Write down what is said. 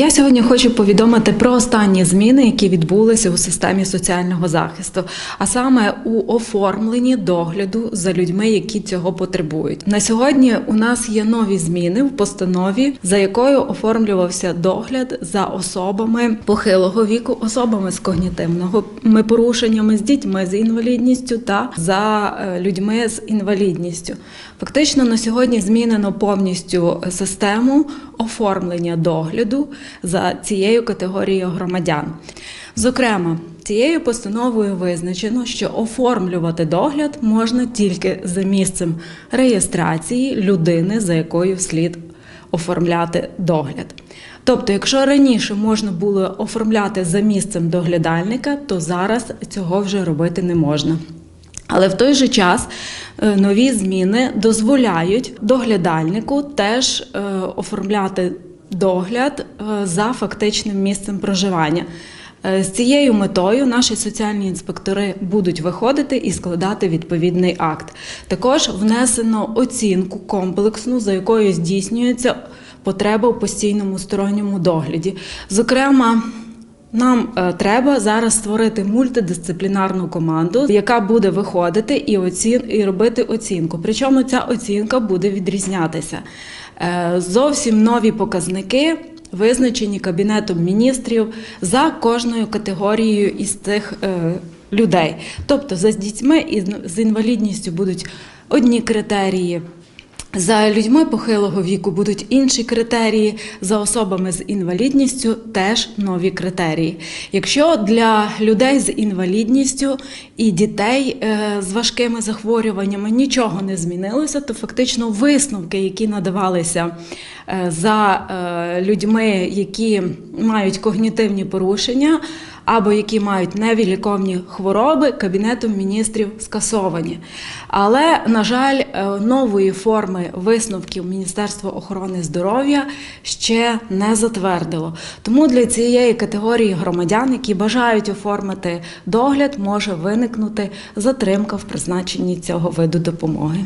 Я сьогодні хочу повідомити про останні зміни, які відбулися у системі соціального захисту, а саме у оформленні догляду за людьми, які цього потребують. На сьогодні у нас є нові зміни в постанові, за якою оформлювався догляд за особами похилого віку, особами з когнітивними порушеннями, з дітьми з інвалідністю та за е, людьми з інвалідністю. Фактично на сьогодні змінено повністю систему оформлення догляду за цією категорією громадян. Зокрема, цією постановою визначено, що оформлювати догляд можна тільки за місцем реєстрації людини, за якою слід оформляти догляд. Тобто, якщо раніше можна було оформляти за місцем доглядальника, то зараз цього вже робити не можна. Але в той же час е, нові зміни дозволяють доглядальнику теж е, оформляти догляд е, за фактичним місцем проживання. Е, З цією метою наші соціальні інспектори будуть виходити і складати відповідний акт. Також внесено оцінку комплексну, за якою здійснюється потреба в постійному сторонньому догляді. Зокрема, нам е, треба зараз створити мультидисциплінарну команду, яка буде виходити і оцін і робити оцінку. Причому ця оцінка буде відрізнятися. Е, Зовсім нові показники. Визначені кабінетом міністрів за кожною категорією із цих е, людей. Тобто за дітьми із з інвалідністю будуть одні критерії. За людьми похилого віку будуть інші критерії, за особами з інвалідністю теж нові критерії. Якщо для людей з інвалідністю і дітей е, з важкими захворюваннями нічого не змінилося, то фактично висновки, які надавалися за е, людьми, які мають когнітивні порушення, або які мають невіліковні хвороби, кабінетом міністрів скасовані. Але, на жаль, е, нової форми висновків Міністерство охорони здоров'я ще не затвердило. Тому для цієї категорії громадян, які бажають оформити догляд, може виникнути затримка в призначенні цього виду допомоги.